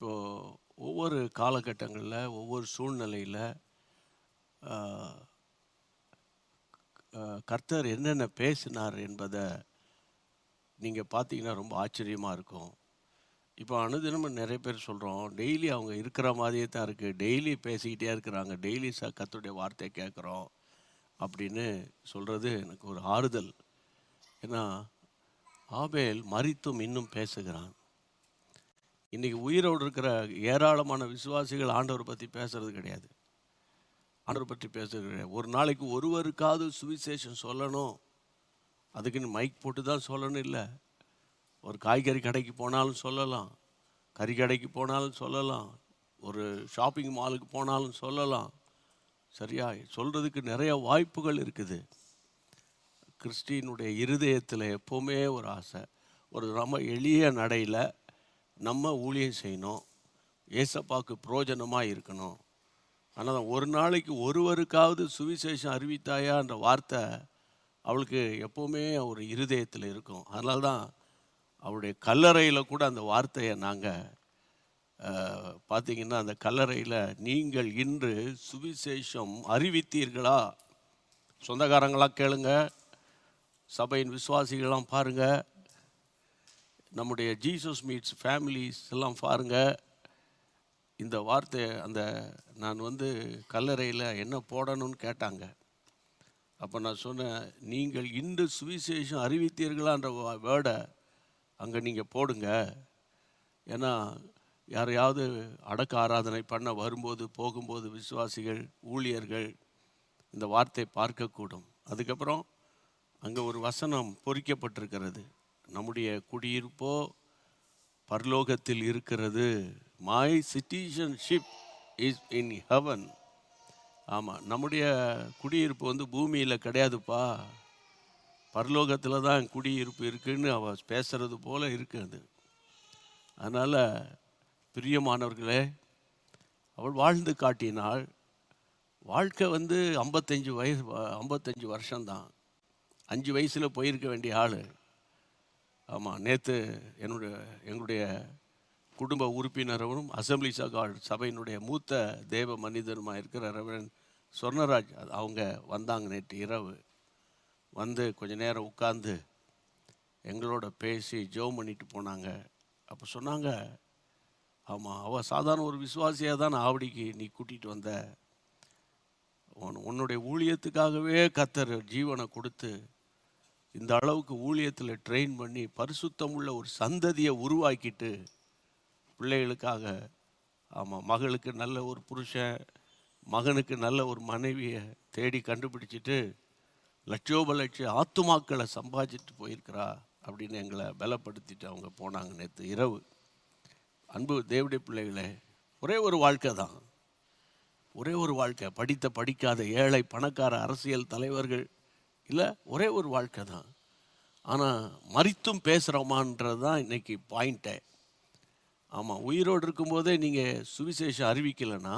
இப்போது ஒவ்வொரு காலகட்டங்களில் ஒவ்வொரு சூழ்நிலையில் கர்த்தர் என்னென்ன பேசினார் என்பதை நீங்கள் பார்த்தீங்கன்னா, ரொம்ப ஆச்சரியமாக இருக்கும். இப்போ அனுதினமும் நிறைய பேர் சொல்கிறோம் டெய்லி அவங்க இருக்கிற மாதிரியே தான் இருக்குது டெய்லி பேசிக்கிட்டே இருக்கிறாங்க. டெய்லி ச கர்த்தருடைய வார்த்தையை கேட்குறோம். அப்படின்னு சொல்கிறது எனக்கு ஒரு ஆறுதல். ஏன்னா, ஆபேல் மரித்தும் இன்னும் பேசுகிறான். இன்றைக்கி உயிரோடு இருக்கிற ஏராளமான விசுவாசிகள் ஆண்டவர் பற்றி பேசுறது கிடையாது. ஆண்டவர் பற்றி பேசுறது கிடையாது. ஒரு நாளைக்கு ஒருவருக்காவது சுவிசேஷம் சொல்லணும். அதுக்குன்னு மைக் போட்டு தான் சொல்லணும் இல்லை ஒரு காய்கறி கடைக்கு போனாலும் சொல்லலாம். கறி கடைக்கு போனாலும் சொல்லலாம். ஒரு ஷாப்பிங் மாலுக்கு போனாலும் சொல்லலாம். சரியா? சொல்கிறதுக்கு நிறைய வாய்ப்புகள் இருக்குது. கிறிஸ்டினுடைய இருதயத்தில் எப்போவுமே ஒரு ஆசை. ஒரு ரொம்ப எளிய நடையில் நம்ம ஊழியம் செய்யணும். ஏசப்பாவுக்கு புரோஜனமாக இருக்கணும். ஆனால் ஒரு நாளைக்கு ஒருவருக்காவது சுவிசேஷம் அறிவித்தாயான்ற வார்த்தை அவளுக்கு எப்போவுமே ஒரு இருதயத்தில் இருக்கும். அதனால தான் அவளுடைய கல்லறையில் கூட அந்த வார்த்தையை நாங்கள் பார்த்தீங்கன்னா, அந்த கல்லறையில் நீங்கள் இன்று சுவிசேஷம் அறிவித்தீர்களா? சொந்தக்காரங்களாக கேளுங்க. சபையின் விசுவாசிகள்லாம் பாருங்கள் நம்முடைய ஜீசஸ் மீட்ஸ் ஃபேமிலிஸ் எல்லாம் பாருங்கள் இந்த வார்த்தை அந்த நான் வந்து கல்லறையில் என்ன போடணும்னு கேட்டாங்க. அப்போ நான் சொன்னேன், நீங்கள் இன்று சுவிசேஷம் அறிவித்தீர்களான்ற வேர்டை அங்கே நீங்கள் போடுங்க. ஏன்னா, யாரையாவது அடக்க ஆராதனை பண்ண வரும்போது, போகும்போது விசுவாசிகள், ஊழியர்கள் இந்த வார்த்தை பார்க்கக்கூடும். அதுக்கப்புறம் அங்கே ஒரு வசனம் பொறிக்கப்பட்டிருக்கிறது. நம்முடைய குடியிருப்போ பரலோகத்தில் இருக்கிறது. My citizenship is in heaven. ஆமாம் நம்முடைய குடியிருப்பு வந்து பூமியில் கிடையாதுப்பா. பரலோகத்தில் தான் குடியிருப்பு இருக்குன்னு அவ பேசுகிறது போல இருக்குது அது. பிரியமானவர்களே, அவள் வாழ்ந்து காட்டினாள். வாழ்க்கை வந்து 55 வயசு 55 வருஷம் தான். 5 வயசுல போயிருக்க வேண்டிய ஆள் ஆமாம் நேற்று என்னுடைய எங்களுடைய குடும்ப உறுப்பினரும், அசம்பிளி சகால் சபையினுடைய மூத்த தேவ மனிதருமா இருக்கிற ரவரன் சொர்ணராஜ் அவங்க வந்தாங்க நேற்று இரவு. வந்து கொஞ்ச நேரம் உட்காந்து எங்களோட பேசி ஜெபம் பண்ணிட்டு போனாங்க. அப்போ சொன்னாங்க, ஆமாம் அவள் சாதாரண ஒரு விசுவாசியாக தான் ஆவடிக்கு நீ கூட்டிகிட்டு வந்த. உன் உன்னுடைய ஊழியத்துக்காகவே கத்தர் ஜீவனை கொடுத்து இந்த அளவுக்கு ஊழியத்தில் ட்ரெயின் பண்ணி பரிசுத்தம் உள்ள ஒரு சந்ததியை உருவாக்கிட்டு, பிள்ளைகளுக்காக ஆமாம் மகளுக்கு நல்ல ஒரு புருஷன், மகனுக்கு நல்ல ஒரு மனைவியை தேடி கண்டுபிடிச்சிட்டு லட்சோப லட்ச ஆத்துமாக்களை சம்பாதிச்சுட்டு போயிருக்கிறா. அப்படின்னு எங்களை பலப்படுத்திட்டு அவங்க போனாங்க நேற்று இரவு. அன்பு தேவனுடைய பிள்ளைகளே, ஒரே ஒரு வாழ்க்கை தான். ஒரே ஒரு வாழ்க்கை. படித்த, படிக்காத, ஏழை, பணக்கார, அரசியல் தலைவர்கள் இல்லை ஒரே ஒரு வாழ்க்கை தான். ஆனால் மறித்தும் பேசுகிறோமான்றது தான் இன்னைக்கு பாயிண்ட்டே. ஆமாம் உயிரோடு இருக்கும்போதே நீங்கள் சுவிசேஷம் அறிவிக்கலைன்னா